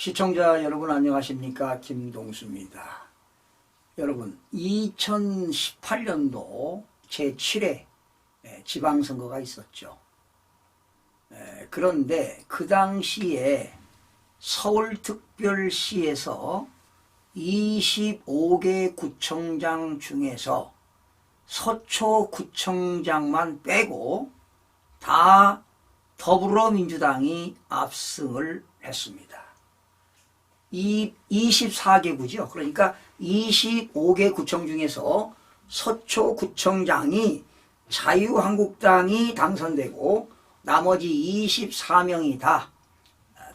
시청자 여러분 안녕하십니까 김동수입니다. 여러분 2018년도 제7회 지방선거가 있었죠. 에, 그런데 그 당시에 서울특별시에서 25개 구청장 중에서 서초구청장만 빼고 다 더불어민주당이 압승을 했습니다. 이 24개구죠. 그러니까 25개 구청 중에서 서초구청장이 자유한국당이 당선되고 나머지 24명이 다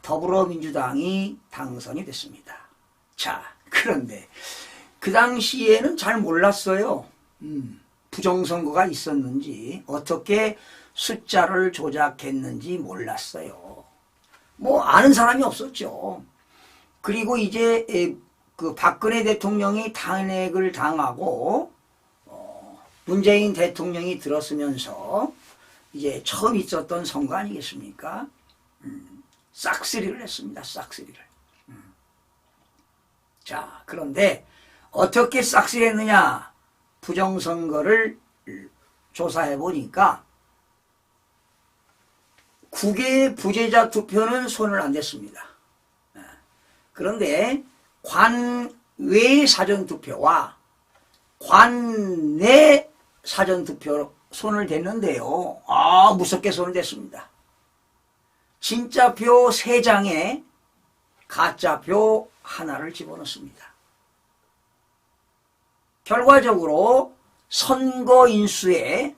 더불어민주당이 당선이 됐습니다. 자, 그런데 그 당시에는 잘 몰랐어요. 음, 부정선거가 있었는지 어떻게 숫자를 조작했는지 몰랐어요. 뭐 아는 사람이 없었죠. 그리고 이제 에, 그 박근혜 대통령이 탄핵을 당하고 어, 문재인 대통령이 들었으면서 이제 처음 있었던 선거 아니겠습니까? 음, 싹쓸이를 했습니다. 싹쓸이를. 음. 자, 그런데 어떻게 싹쓸이했느냐? 부정선거를 조사해 보니까 국외 부재자 투표는 손을 안 댔습니다. 그런데 관외 사전투표와 관내 사전투표 손을 댔는데요. 아, 무섭게 손을 댔습니다. 진짜 표 3장에 가짜 표 하나를 집어넣습니다. 결과적으로 선거 인수의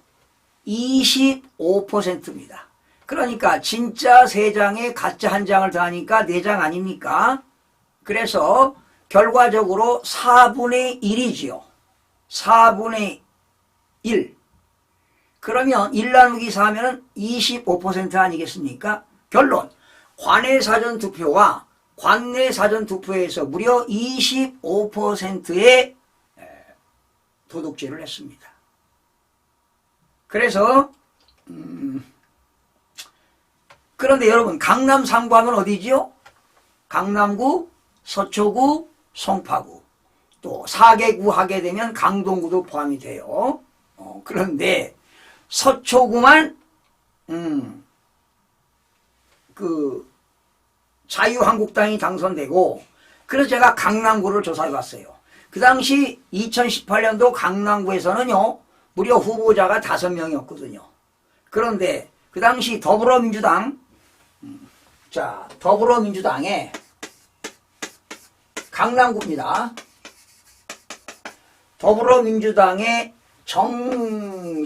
25%입니다. 그러니까 진짜 3장에 가짜 한 장을 더하니까 4장 아닙니까? 그래서 결과적으로 4분의 1이지요. 4분의 1. 그러면 1 나누기 4면 25% 아니겠습니까? 결론. 관외 사전 투표와 관내 사전 투표에서 무려 25%의 도둑질을 했습니다. 그래서 음, 그런데 여러분 강남 3구 하면 어디지요? 강남구, 서초구, 송파구 또 4개구 하게 되면 강동구도 포함이 돼요. 어, 그런데 서초구만 음, 그 자유한국당이 당선되고 그래서 제가 강남구를 조사해 봤어요. 그 당시 2018년도 강남구에서는요 무려 후보자가 다섯 명이었거든요. 그런데 그 당시 더불어민주당 음, 자 더불어민주당의 강남구입니다. 더불어민주당의 정순준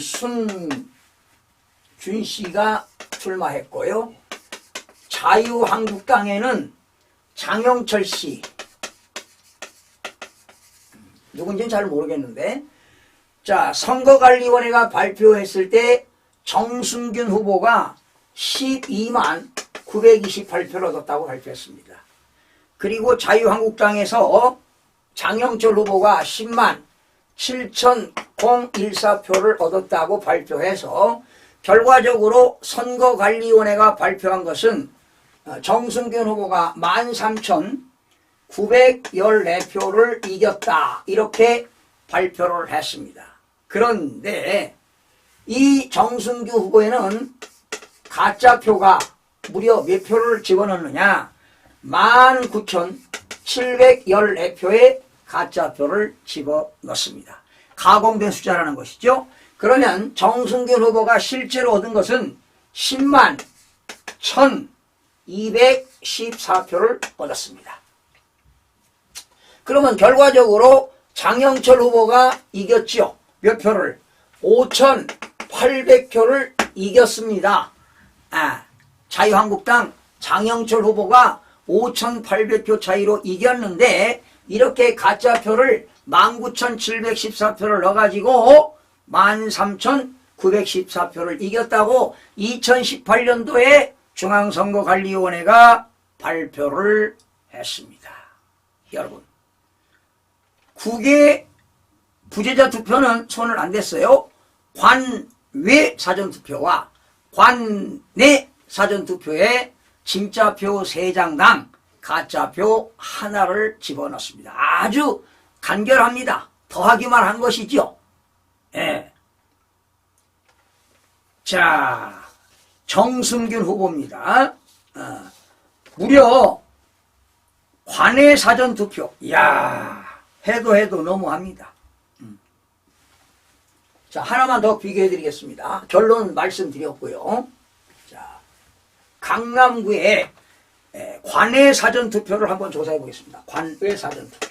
씨가 출마했고요. 자유한국당에는 장영철 씨 누군지는 잘 모르겠는데 자 선거관리위원회가 발표했을 때 정순균 후보가 12만 928표를 얻었다고 발표했습니다. 그리고 자유한국당에서 장영철 후보가 10만 7,014표를 얻었다고 발표해서 결과적으로 선거관리위원회가 발표한 것은 정승균 후보가 13,914표를 이겼다. 이렇게 발표를 했습니다. 그런데 이 정승규 후보에는 가짜표가 무려 몇 표를 집어넣느냐 19,714표의 가짜표를 집어넣습니다. 가공된 숫자라는 것이죠. 그러면 정승균 후보가 실제로 얻은 것은 10만 1,214표를 얻었습니다. 그러면 결과적으로 장영철 후보가 이겼죠. 몇 표를? 5,800표를 이겼습니다. 아, 자유한국당 장영철 후보가 5,800표 차이로 이겼는데 이렇게 가짜표를 19,714표를 넣어가지고 13,914표를 이겼다고 2018년도에 중앙선거관리위원회가 발표를 했습니다. 여러분 국외 부재자 투표는 손을 안 댔어요. 관외 사전투표와 관내 사전투표에 진짜표 3장당 가짜표 하나를 집어넣습니다. 아주 간결합니다. 더하기만 한 것이죠. 예. 자, 정승균 후보입니다. 어, 무려 관외 사전 투표. 이야, 해도 해도 너무합니다. 음. 자, 하나만 더 비교해 드리겠습니다. 결론 말씀드렸고요. 자, 강남구에 에, 관외 사전 투표를 한번 조사해 보겠습니다. 관외 사전 투표.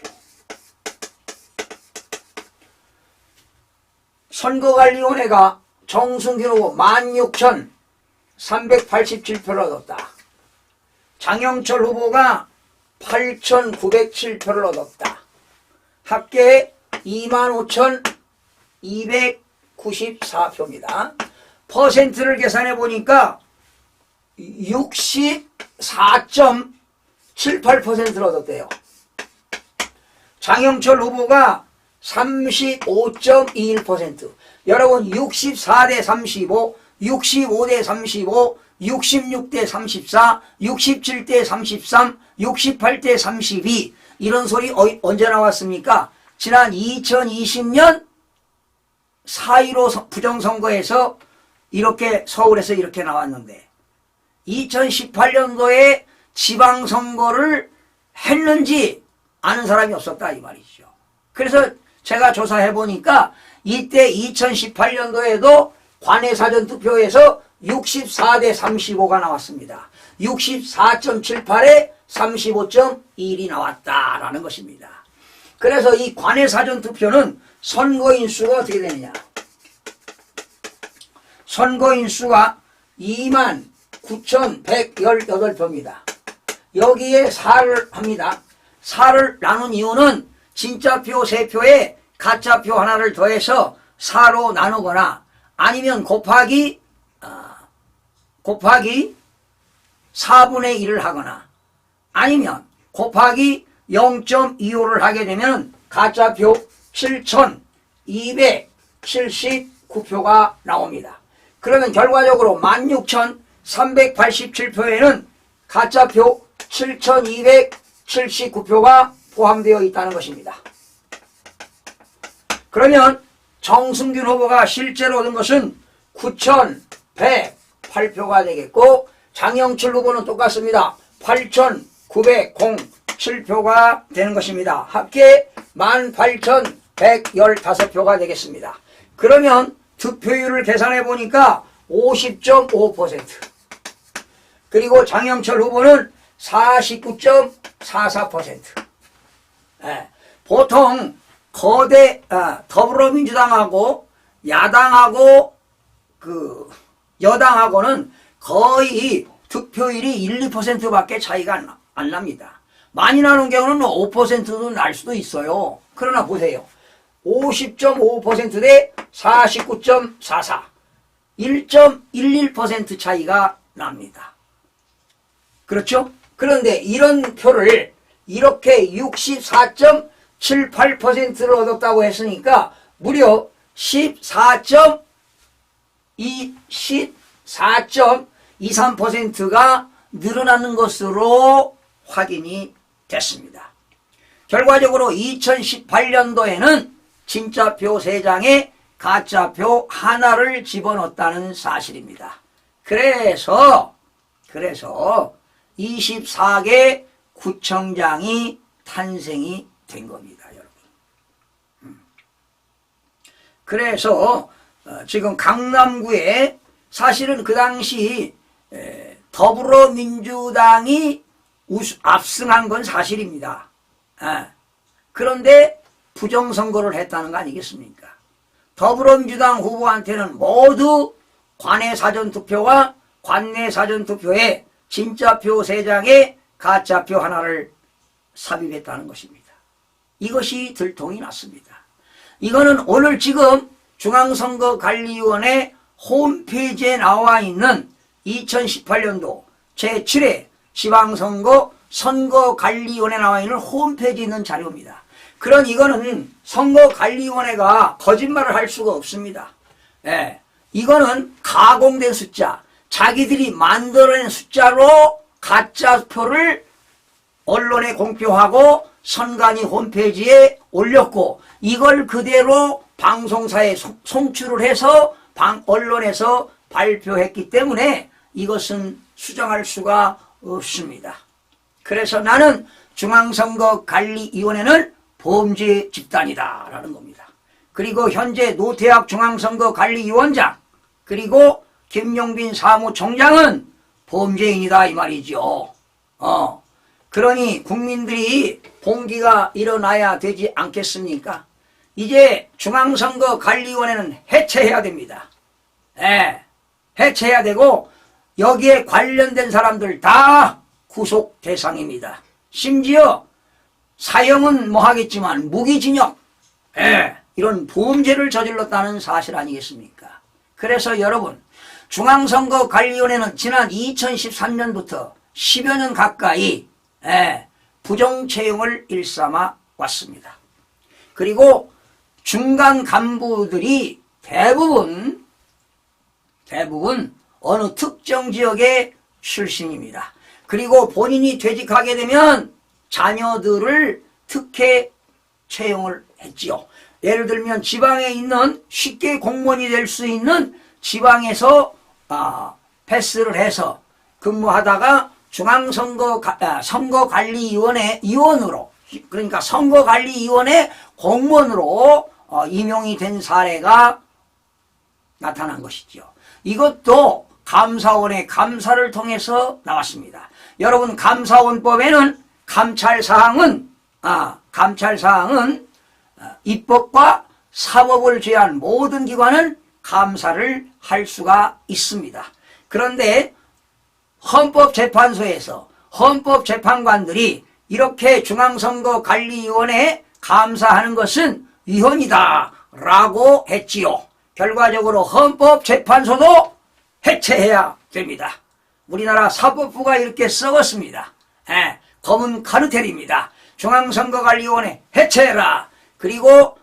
선거관리위원회가 정승균 후보 16,387표를 얻었다. 장영철 후보가 8,907표를 얻었다. 합계 25,294표입니다. 퍼센트를 계산해 보니까 64.78%를 얻었대요. 장영철 후보가 35.21%. 여러분 64대 35, 65대 35, 66대 34, 67대 33, 68대 32 이런 소리 어- 언제 나왔습니까? 지난 2020년 4.15 부정선거에서 이렇게 서울에서 이렇게 나왔는데 2018년도에 지방선거를 했는지 아는 사람이 없었다 이 말이죠. 그래서 제가 조사해 보니까 이때 2018년도에도 관외 사전 투표에서 64대 35가 나왔습니다. 64.78에 35.1이 나왔다라는 것입니다. 그래서 이 관외 사전 투표는 선거인 수가 어떻게 되느냐? 선거인 수가 2만 9,118표입니다. 여기에 4를 합니다. 4를 나눈 이유는 진짜 표 3표에 가짜 표 하나를 더해서 4로 나누거나 아니면 곱하기 아, 곱하기 4분의 1을 하거나 아니면 곱하기 0.25를 하게 되면 가짜표 7,279표가 나옵니다. 그러면 결과적으로 16,387표에는 가짜표 7,279표가 포함되어 있다는 것입니다. 그러면 정승균 후보가 실제로 얻은 것은 9,108표가 되겠고 장영철 후보는 똑같습니다. 8,907표가 되는 것입니다. 합계 18,115표가 되겠습니다. 그러면 득표율을 계산해 보니까 50.5% 그리고 장영철 후보는 49.44%. 예, 보통 거대 아, 더불어민주당하고 야당하고 그 여당하고는 거의 득표율이 1, 2%밖에 차이가 안, 나- 안 납니다. 많이 나는 경우는 5%도 날 수도 있어요. 그러나 보세요. 50.5%대 49.44. 1.11% 차이가 납니다. 그렇죠? 그런데 이런 표를 이렇게 64.78%를 얻었다고 했으니까 무려 14. 24.23%가 늘어나는 것으로 확인이 됐습니다. 결과적으로 2018년도에는 진짜표 3장에 가짜표 하나를 집어넣었다는 사실입니다. 그래서 그래서 24개 구청장이 탄생이 된 겁니다, 여러분. 음. 그래서 어, 지금 강남구에 사실은 그 당시 에, 더불어민주당이 압승한 건 사실입니다. 예. 그런데 부정선거를 했다는 거 아니겠습니까? 더불어민주당 후보한테는 모두 관외 사전투표와 관내 사전투표에 진짜표 3장에 가짜 표 하나를 삽입했다는 것입니다. 이것이 들통이 났습니다. 이거는 오늘 지금 중앙선거관리위원회 홈페이지에 나와 있는 2018년도 제7회 지방선거 선거관리위원회 나와 있는 홈페이지에 있는 자료입니다. 그런 이거는 선거관리위원회가 거짓말을 할 수가 없습니다. 예, 이거는 가공된 숫자, 자기들이 만들어낸 숫자로 가짜 표를 언론에 공표하고 선관위 홈페이지에 올렸고 이걸 그대로 방송사에 송- 송출을 해서 방 언론에서 발표했기 때문에 이것은 수정할 수가 없습니다. 그래서 나는 중앙선거관리위원회는 범죄 집단이다 라는 겁니다. 그리고 현재 노태학 중앙선거관리위원장 그리고 김용빈 사무총장은 범죄인이다 이 말이죠. 어. 그러니 국민들이 봉기가 일어나야 되지 않겠습니까? 이제 중앙선거관리위원회는 해체해야 됩니다. 예, 해체해야 되고 여기에 관련된 사람들 다 구속 대상입니다. 심지어 사형은 뭐 하겠지만 무기징역, 예, 이런 범죄를 저질렀다는 사실 아니겠습니까? 그래서 여러분 중앙선거관리위원회는 지난 2013년부터 10여 년 가까이 예, 부정채용을 일삼아 왔습니다. 그리고 중간 간부들이 대부분 대부분 어느 특정 지역의 출신입니다. 그리고 본인이 퇴직하게 되면 자녀들을 특혜 채용을 했지요. 예를 들면 지방에 있는 쉽게 공무원이 될 수 있는 지방에서 아, 패스를 해서 근무하다가 중앙선거 가- 아, 선거관리위원회 위원으로 그러니까 선거관리위원회 공무원으로 어, 임용이 된 사례가 나타난 것이죠. 이것도 감사원의 감사를 통해서 나왔습니다. 여러분 감사원법에는 감찰 사항은 아 감찰 사항은 아, 입법과 사법을 제한 모든 기관은 감사를 할 수가 있습니다. 그런데 헌법재판소에서 헌법재판관들이 이렇게 중앙선거관리위원회에 감사하는 것은 위헌이다 라고 했지요. 결과적으로 헌법재판소도 해체해야 됩니다. 우리나라 사법부가 이렇게 썩었습니다. 예, 검은 카르텔입니다. 중앙선거관리위원회 해체해라. 그리고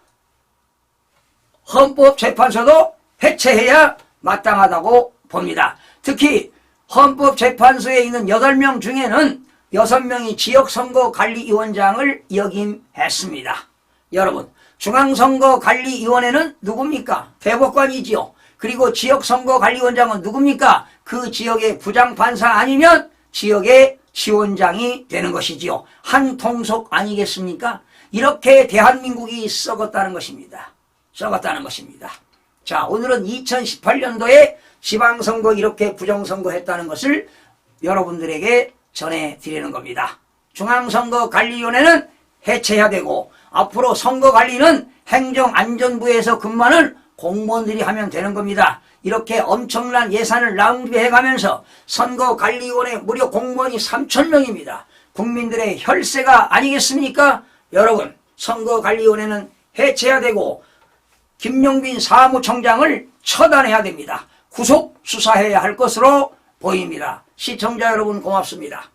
헌법재판소도 해체해야 마땅하다고 봅니다. 특히 헌법재판소에 있는 8명 중에는 6명이 지역선거관리위원장을 역임했습니다. 여러분, 중앙선거관리위원회는 누굽니까? 대법관이지요. 그리고 지역선거관리위원장은 누굽니까? 그 지역의 부장판사 아니면 지역의 지원장이 되는 것이지요. 한 통속 아니겠습니까? 이렇게 대한민국이 썩었다는 것입니다. 썩었다는 것입니다. 자, 오늘은 2018년도에 지방선거 이렇게 부정선거 했다는 것을 여러분들에게 전해드리는 겁니다. 중앙선거관리위원회는 해체해야 되고 앞으로 선거관리는 행정안전부에서 근무하는 공무원들이 하면 되는 겁니다. 이렇게 엄청난 예산을 낭비해가면서 선거관리위원회 무려 공무원이 3천명입니다. 국민들의 혈세가 아니겠습니까? 여러분 선거관리위원회는 해체해야 되고 김용빈 사무총장을 처단해야 됩니다. 구속 수사해야 할 것으로 보입니다. 시청자 여러분 고맙습니다.